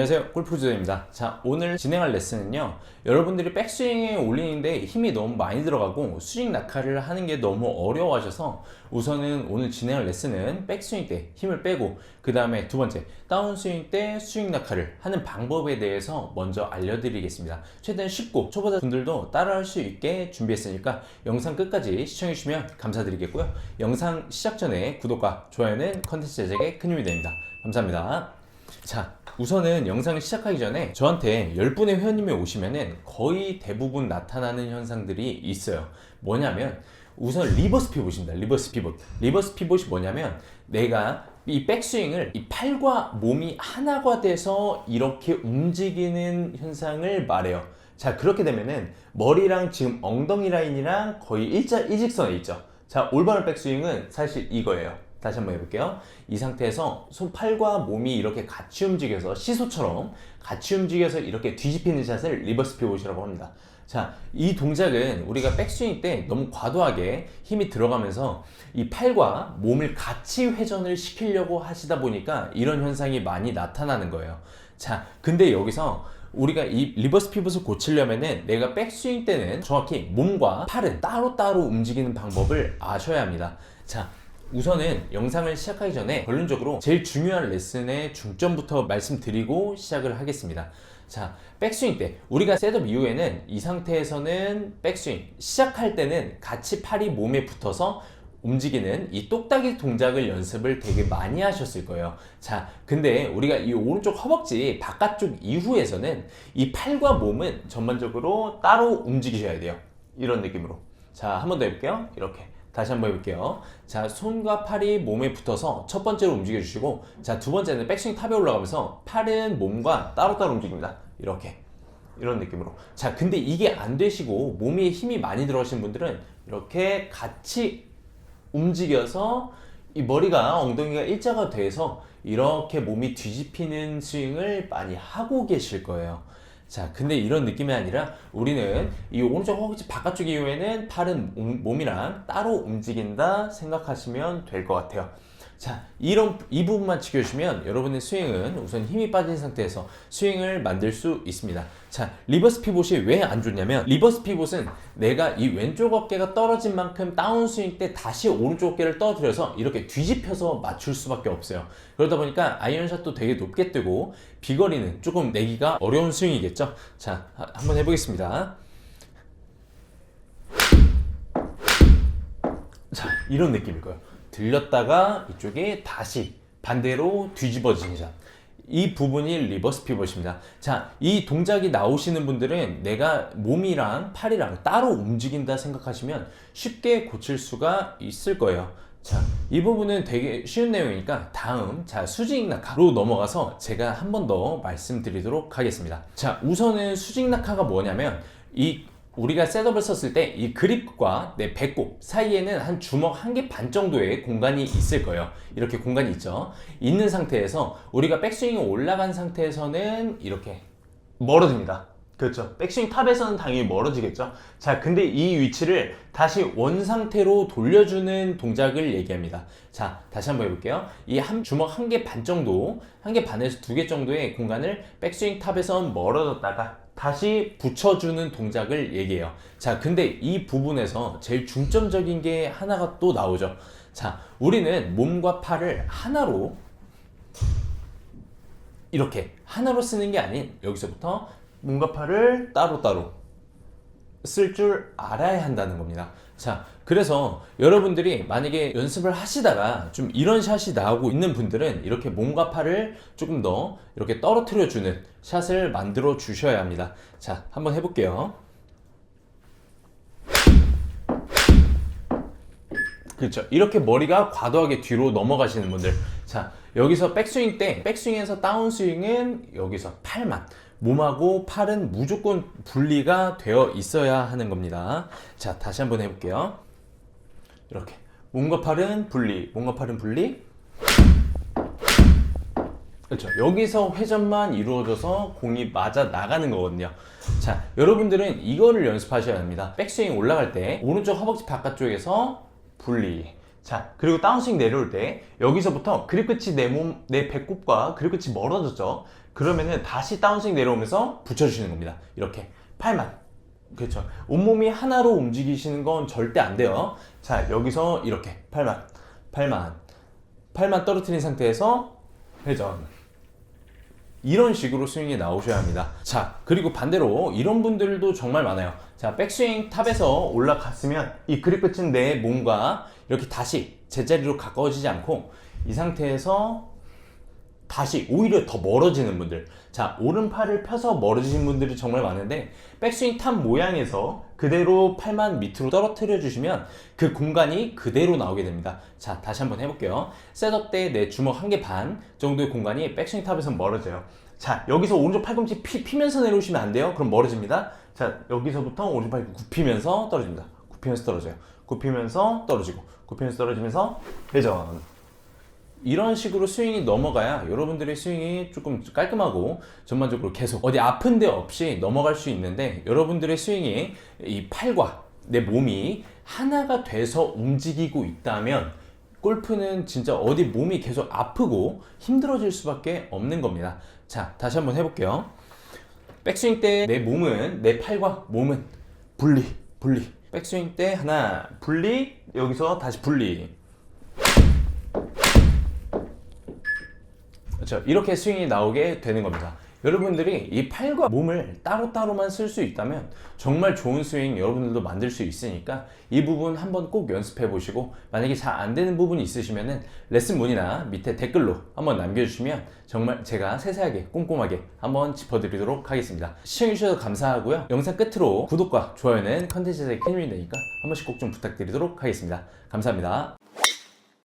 안녕하세요. 골프조입니다. 자 오늘 진행할 레슨은요 여러분들이 백스윙에 올리는데 힘이 너무 많이 들어가고 스윙 낙하를 하는 게 너무 어려워하셔서 우선은 오늘 진행할 레슨은 백스윙 때 힘을 빼고 그 다음에 두 번째 다운스윙 때 스윙 낙하를 하는 방법에 대해서 먼저 알려드리겠습니다. 최대한 쉽고 초보자 분들도 따라할 수 있게 준비했으니까 영상 끝까지 시청해 주시면 감사드리겠고요. 영상 시작 전에 구독과 좋아요는 컨텐츠 제작에 큰 힘이 됩니다. 감사합니다. 자, 우선은 영상을 시작하기 전에 저한테 10분의 회원님이 오시면은 거의 대부분 나타나는 현상들이 있어요. 뭐냐면 우선 리버스 피봇입니다. 리버스 피봇. 리버스 피봇이 뭐냐면 내가 이 백스윙을 이 팔과 몸이 하나가 돼서 이렇게 움직이는 현상을 말해요. 자, 그렇게 되면은 머리랑 지금 엉덩이 라인이랑 거의 일자 일직선에 있죠. 자, 올바른 백스윙은 사실 이거예요. 다시 한번 해볼게요. 이 상태에서 손 팔과 몸이 이렇게 같이 움직여서 시소처럼 같이 움직여서 이렇게 뒤집히는 샷을 리버스 피봇이라고 합니다. 자, 이 동작은 우리가 백스윙 때 너무 과도하게 힘이 들어가면서 이 팔과 몸을 같이 회전을 시키려고 하시다 보니까 이런 현상이 많이 나타나는 거예요. 자, 근데 여기서 우리가 이 리버스 피봇을 고치려면은 내가 백스윙 때는 정확히 몸과 팔은 따로따로 움직이는 방법을 아셔야 합니다. 자, 우선은 영상을 시작하기 전에 결론적으로 제일 중요한 레슨의 중점부터 말씀드리고 시작을 하겠습니다. 자, 백스윙 때 우리가 셋업 이후에는 이 상태에서는 백스윙 시작할 때는 같이 팔이 몸에 붙어서 움직이는 이 똑딱이 동작을 연습을 되게 많이 하셨을 거예요. 자, 근데 우리가 이 오른쪽 허벅지 바깥쪽 이후에서는 이 팔과 몸은 전반적으로 따로 움직이셔야 돼요. 이런 느낌으로. 자, 한 번 더 해볼게요. 이렇게. 다시 한번 해볼게요. 자, 손과 팔이 몸에 붙어서 첫 번째로 움직여 주시고, 자, 두 번째는 백스윙 탑에 올라가면서 팔은 몸과 따로따로 움직입니다. 이렇게. 이런 느낌으로. 자, 근데 이게 안 되시고 몸에 힘이 많이 들어가신 분들은 이렇게 같이 움직여서 이 머리가 엉덩이가 일자가 돼서 이렇게 몸이 뒤집히는 스윙을 많이 하고 계실 거예요. 자, 근데 이런 느낌이 아니라 우리는 이 오른쪽 허벅지 바깥쪽 이후에는 팔은 몸- 몸이랑 따로 움직인다 생각하시면 될 것 같아요. 자, 이런 이 부분만 지켜주시면 여러분의 스윙은 우선 힘이 빠진 상태에서 스윙을 만들 수 있습니다. 자, 리버스 피봇이 왜 안 좋냐면 리버스 피봇은 내가 이 왼쪽 어깨가 떨어진 만큼 다운 스윙 때 다시 오른쪽 어깨를 떨어뜨려서 이렇게 뒤집혀서 맞출 수밖에 없어요. 그러다 보니까 아이언샷도 되게 높게 뜨고 비거리는 조금 내기가 어려운 스윙이겠죠. 자, 하- 한번 해보겠습니다. 자, 이런 느낌일 거예요. 들렸다가 이쪽에 다시 반대로 뒤집어진 샷. 이 부분이 리버스 피벗입니다. 자, 이 동작이 나오시는 분들은 내가 몸이랑 팔이랑 따로 움직인다 생각하시면 쉽게 고칠 수가 있을 거예요. 자, 이 부분은 되게 쉬운 내용이니까 다음, 자, 수직 낙하로 넘어가서 제가 한 번 더 말씀드리도록 하겠습니다. 자, 우선은 수직 낙하가 뭐냐면 이 우리가 셋업을 썼을 때 이 그립과 내 배꼽 사이에는 한 주먹 한 개 반 정도의 공간이 있을 거예요. 이렇게 공간이 있죠. 있는 상태에서 우리가 백스윙이 올라간 상태에서는 이렇게 멀어집니다. 그렇죠. 백스윙 탑에서는 당연히 멀어지겠죠. 자, 근데 이 위치를 다시 원 상태로 돌려주는 동작을 얘기합니다. 자, 다시 한번 해볼게요. 이 한 주먹 한 개 반 정도, 한 개 반에서 두 개 정도의 공간을 백스윙 탑에선 멀어졌다가 다시 붙여주는 동작을 얘기해요. 자, 근데 이 부분에서 제일 중점적인 게 하나가 또 나오죠. 자, 우리는 몸과 팔을 하나로 이렇게 하나로 쓰는 게 아닌 여기서부터 몸과 팔을 따로따로 쓸 줄 알아야 한다는 겁니다. 자, 그래서 여러분들이 만약에 연습을 하시다가 좀 이런 샷이 나오고 있는 분들은 이렇게 몸과 팔을 조금 더 이렇게 떨어뜨려 주는 샷을 만들어 주셔야 합니다. 자, 한번 해볼게요. 그렇죠. 이렇게 머리가 과도하게 뒤로 넘어가시는 분들. 자, 여기서 백스윙 때, 백스윙에서 다운스윙은 여기서 팔만. 몸하고 팔은 무조건 분리가 되어 있어야 하는 겁니다. 자, 다시 한번 해볼게요. 이렇게. 몸과 팔은 분리, 몸과 팔은 분리. 그렇죠. 여기서 회전만 이루어져서 공이 맞아 나가는 거거든요. 자, 여러분들은 이거를 연습하셔야 합니다. 백스윙 올라갈 때 오른쪽 허벅지 바깥쪽에서 분리. 자, 그리고 다운스윙 내려올 때 여기서부터 그립 끝이 내 몸, 내 배꼽과 그립 끝이 멀어졌죠. 그러면은 다시 다운스윙 내려오면서 붙여주시는 겁니다. 이렇게 팔만. 그렇죠. 온몸이 하나로 움직이시는 건 절대 안 돼요. 자, 여기서 이렇게 팔만, 팔만, 팔만 떨어뜨린 상태에서 회전. 이런 식으로 스윙이 나오셔야 합니다. 자, 그리고 반대로 이런 분들도 정말 많아요. 자, 백스윙 탑에서 올라갔으면 이 그립 끝은 내 몸과 이렇게 다시 제자리로 가까워지지 않고 이 상태에서 다시 오히려 더 멀어지는 분들. 자, 오른팔을 펴서 멀어지신 분들이 정말 많은데 백스윙 탑 모양에서 그대로 팔만 밑으로 떨어뜨려 주시면 그 공간이 그대로 나오게 됩니다. 자, 다시 한번 해볼게요. 셋업 때 내 주먹 한 개 반 정도의 공간이 백스윙 탑에서 멀어져요. 자, 여기서 오른쪽 팔꿈치 피, 피면서 내려오시면 안 돼요. 그럼 멀어집니다. 자, 여기서부터 오른쪽 팔 굽히면서 떨어집니다. 굽히면서 떨어져요. 굽히면서 떨어지고, 굽히면서 떨어지면서 회전. 이런 식으로 스윙이 넘어가야 여러분들의 스윙이 조금 깔끔하고 전반적으로 계속 어디 아픈 데 없이 넘어갈 수 있는데 여러분들의 스윙이 이 팔과 내 몸이 하나가 돼서 움직이고 있다면 골프는 진짜 어디 몸이 계속 아프고 힘들어질 수밖에 없는 겁니다. 자, 다시 한번 해볼게요. 백스윙 때 내 몸은 내 팔과 몸은 분리, 분리. 백스윙 때 하나 분리, 여기서 다시 분리. 그렇죠. 이렇게 스윙이 나오게 되는 겁니다. 여러분들이 이 팔과 몸을 따로따로만 쓸 수 있다면 정말 좋은 스윙 여러분들도 만들 수 있으니까 이 부분 한번 꼭 연습해 보시고 만약에 잘 안 되는 부분이 있으시면은 레슨 문이나 밑에 댓글로 한번 남겨주시면 정말 제가 세세하게 꼼꼼하게 한번 짚어드리도록 하겠습니다. 시청해주셔서 감사하고요. 영상 끝으로 구독과 좋아요는 컨텐츠에 큰 힘이 되니까 한 번씩 꼭 좀 부탁드리도록 하겠습니다. 감사합니다.